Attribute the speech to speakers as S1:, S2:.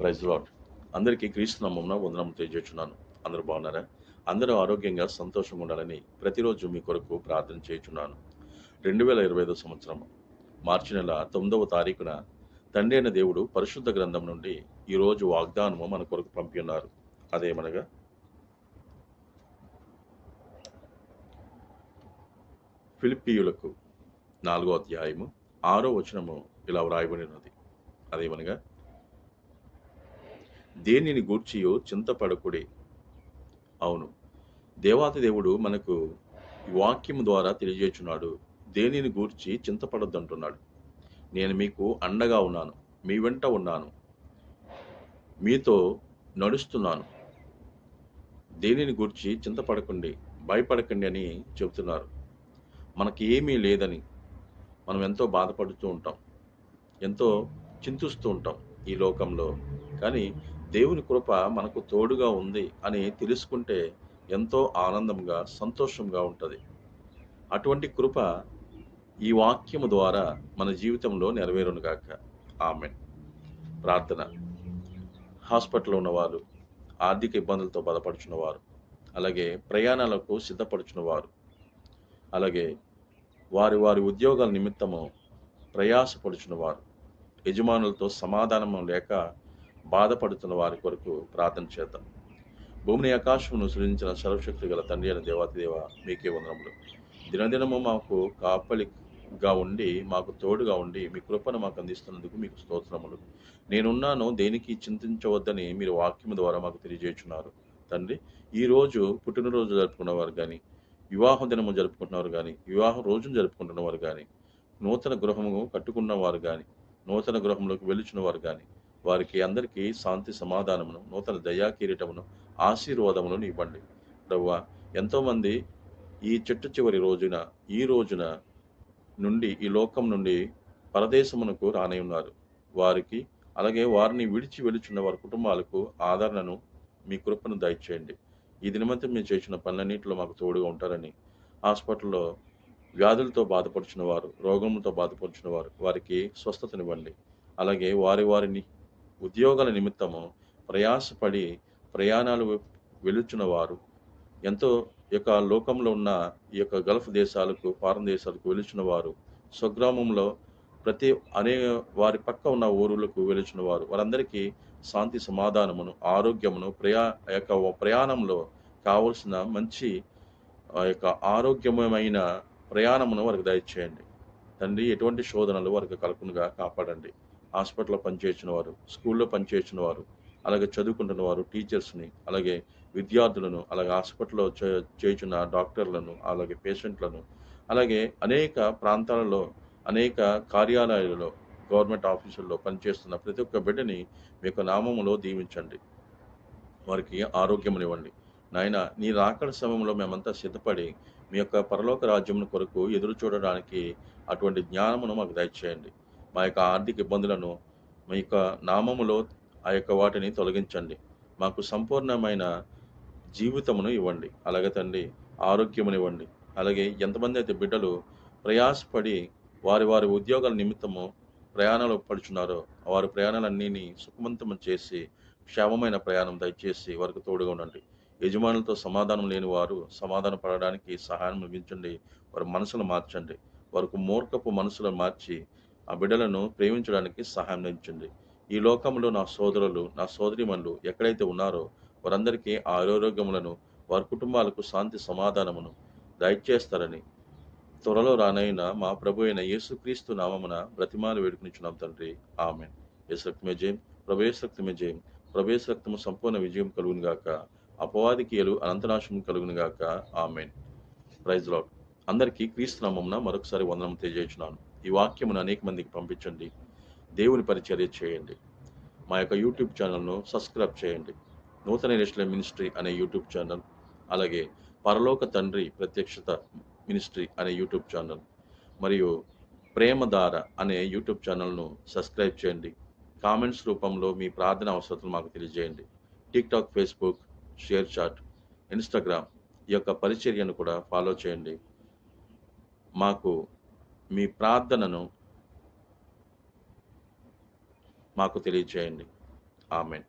S1: Praise lord. అందరికీ క్రీస్తు నమ్మమున వందనం తెలియజేస్తున్నాను. అందరూ బాగున్నారా? అందరూ ఆరోగ్యంగా సంతోషంగా ఉండాలని ప్రతిరోజు మీ కొరకు ప్రార్థన చేయుచున్నాను. రెండు వేల ఇరవై ఐదో సంవత్సరం మార్చి నెల తొమ్మిదవ తారీఖున తండ్రి అయిన దేవుడు పరిశుద్ధ గ్రంథం నుండి ఈరోజు వాగ్దానము మన కొరకు పంపి ఉన్నారు. అదేమనగా? ఫిలిప్పీయులకు నాలుగో అధ్యాయము ఆరో వచనము ఇలా వ్రాయబడి ఉన్నది అదేమనగా? దేనిని గూర్చియో చింతపడకుడే. అవును దేవాతి దేవుడు మనకు వాక్యం ద్వారా తెలియజేస్తున్నాడు దేనిని గూర్చి చింతపడొద్దంటున్నాడు. నేను మీకు అండగా ఉన్నాను మీ వెంట ఉన్నాను మీతో నడుస్తున్నాను. దేనిని గూర్చి చింతపడకండి భయపడకండి అని చెబుతున్నారు. మనకి ఏమీ లేదని మనం ఎంతో బాధపడుతూ ఉంటాం ఎంతో చింతిస్తూ ఉంటాం ఈ లోకంలో. కానీ దేవుని కృప మనకు తోడుగా ఉంది అని తెలుసుకుంటే ఎంతో ఆనందంగా సంతోషంగా ఉంటుంది. అటువంటి కృప ఈ వాక్యము ద్వారా మన జీవితంలో నెరవేరునుగాక ఆమె ప్రార్థన. హాస్పిటల్లో ఉన్నవారు ఆర్థిక ఇబ్బందులతో బాధపడుచున్నవారు అలాగే ప్రయాణాలకు సిద్ధపడుచున్నవారు అలాగే వారి వారి ఉద్యోగాల నిమిత్తము ప్రయాసపడుచున్నవారు యజమానులతో సమాధానం లేక బాధపడుతున్న వారి కొరకు ప్రార్థన చేద్దాం. భూమిని ఆకాశమును సృజించిన సర్వశక్తి గల తండ్రి అయిన దేవాతిదేవ మీకే వందనములు. దినదినము మాకు కాపలిగా ఉండి మాకు తోడుగా ఉండి మీ కృపను మాకు అందిస్తున్నందుకు మీకు స్తోత్రములు. నేనున్నాను దేనికి చింతించవద్దని మీరు వాక్యం ద్వారా మాకు తెలియజేస్తున్నారు తండ్రి ఈ రోజు పుట్టినరోజు జరుపుకున్నవారు కానీ వివాహ దినము జరుపుకుంటున్నవారు కానీ వివాహం రోజును జరుపుకుంటున్నవారు కానీ నూతన గృహము కట్టుకున్నవారు కానీ నూతన గృహంలోకి వెలుచున్న వారు కానీ వారికి అందరికీ శాంతి సమాధానమును నూతన దయా కిరీటమును ఆశీర్వాదములను ఇవ్వండి ప్రవ్వ ఎంతోమంది ఈ చెట్టు చివరి రోజున ఈ రోజున నుండి ఈ లోకం నుండి పరదేశమునకు రానై ఉన్నారు. వారికి అలాగే వారిని విడిచి వెలుచున్న వారి కుటుంబాలకు ఆదరణను మీ కృపను దయచేయండి. ఈ దినమంతా మీరు చేసిన పనులన్నింటిలో మాకు తోడుగా ఉంటారని హాస్పిటల్లో వ్యాధులతో బాధపడుచున్న వారు రోగములతో బాధపడుచున్న వారు వారికి స్వస్థతనివ్వండి. అలాగే వారి వారిని ఉద్యోగాల నిమిత్తము ప్రయాసపడి ప్రయాణాలు వెలుచున్న వారు ఎంతో యొక్క లోకంలో ఉన్న ఈ యొక్క గల్ఫ్ దేశాలకు ఫారం దేశాలకు వెలుచున్న వారు స్వగ్రామంలో ప్రతి అనే వారి పక్క ఉన్న ఊరులకు వెలుచున్న వారు వారందరికీ శాంతి సమాధానమును ఆరోగ్యమును ప్రయా యొక్క ప్రయాణంలో కావలసిన మంచి యొక్క ఆరోగ్యమైన ప్రయాణమును వారికి దయచేయండి. తండ్రి ఎటువంటి శోధనలు వారికి కలగకుండా కాపాడండి. హాస్పిటల్లో పనిచేసిన వారు స్కూల్లో పనిచేసిన వారు అలాగే చదువుకుంటున్న వారు టీచర్స్ని అలాగే విద్యార్థులను అలాగే హాస్పిటల్లో చే- చేయుచున్న డాక్టర్లను అలాగే పేషెంట్లను అలాగే అనేక ప్రాంతాలలో అనేక కార్యాలయాలలో గవర్నమెంట్ ఆఫీసుల్లో పనిచేస్తున్న ప్రతి ఒక్క బిడ్డని మీ యొక్క నామములో దీవించండి. వారికి ఆరోగ్యమునివ్వండి నాయన నీ రాకడ సమయంలో మేమంతా సిద్ధపడి మీ యొక్క పరలోక రాజ్యమును కొరకు ఎదురు చూడడానికి అటువంటి జ్ఞానమును మాకు దయచేయండి. మా యొక్క ఆర్థిక ఇబ్బందులను మీ యొక్క నామములో ఆ యొక్క వాటిని తొలగించండి. మాకు సంపూర్ణమైన జీవితమును ఇవ్వండి. అలాగే తండ్రి ఆరోగ్యమునివ్వండి అలాగే ఎంతమంది అయితే బిడ్డలు ప్రయాసపడి వారి వారి ఉద్యోగాల నిమిత్తము ప్రయాణాలు పడుచున్నారో వారి ప్రయాణాలన్నీ సుఖవంతము చేసి క్షేమమైన ప్రయాణం దయచేసి వారికి తోడుగా ఉండండి. యజమానులతో సమాధానం లేని వారు సమాధాన పడడానికి సహాయం అందించండి. వారి మనసును మార్చండి. వారికి మూర్ఖపు మనసులను మార్చి ఆ బిడ్డలను ప్రేమించడానికి సహాయం అందించండి. ఈ లోకంలో నా సోదరులు నా సోదరిమణులు ఎక్కడైతే ఉన్నారో వారందరికీ ఆరోగ్యములను వారి కుటుంబాలకు శాంతి సమాధానమును దయచేస్తారని త్వరలో రానైన మా ప్రభు అయిన యేసుక్రీస్తు నామమున బ్రతిమాలు వేడుకునిచ్చున్నాం తండ్రి. ఆమె యేసక్తిమే జయం ప్రభేశక్తిమే జయం ప్రభేశక్తము సంపూర్ణ విజయం కలుగును గాక. అపవాదికి ఎలు అనంతనాశం కలుగును గాక. ఆమెన్. ప్రైజ్ లాడ్ అందరికీ క్రీస్తు నామమున మరొకసారి వందనం తెలియజేస్తున్నాను. ఈ వాక్యమును అనేక మందికి పంపించండి. దేవుని పరిచర్య చేయండి. మా యొక్క యూట్యూబ్ ఛానల్ను సబ్స్క్రైబ్ చేయండి. నూతన నేషనల్ మినిస్ట్రీ అనే యూట్యూబ్ ఛానల్ అలాగే పరలోక తండ్రి ప్రత్యక్షత మినిస్ట్రీ అనే యూట్యూబ్ ఛానల్ మరియు ప్రేమధార అనే యూట్యూబ్ ఛానల్ను సబ్స్క్రైబ్ చేయండి. కామెంట్స్ రూపంలో మీ ప్రార్థన అవసరతలు మాకు తెలియజేయండి. TikTok Facebook ShareChat Instagram ఈ యొక్క పరిచర్యను కూడా ఫాలో చేయండి. మాకు మీ ప్రార్థనను మాకు తెలియజేయండి. ఆమెన్.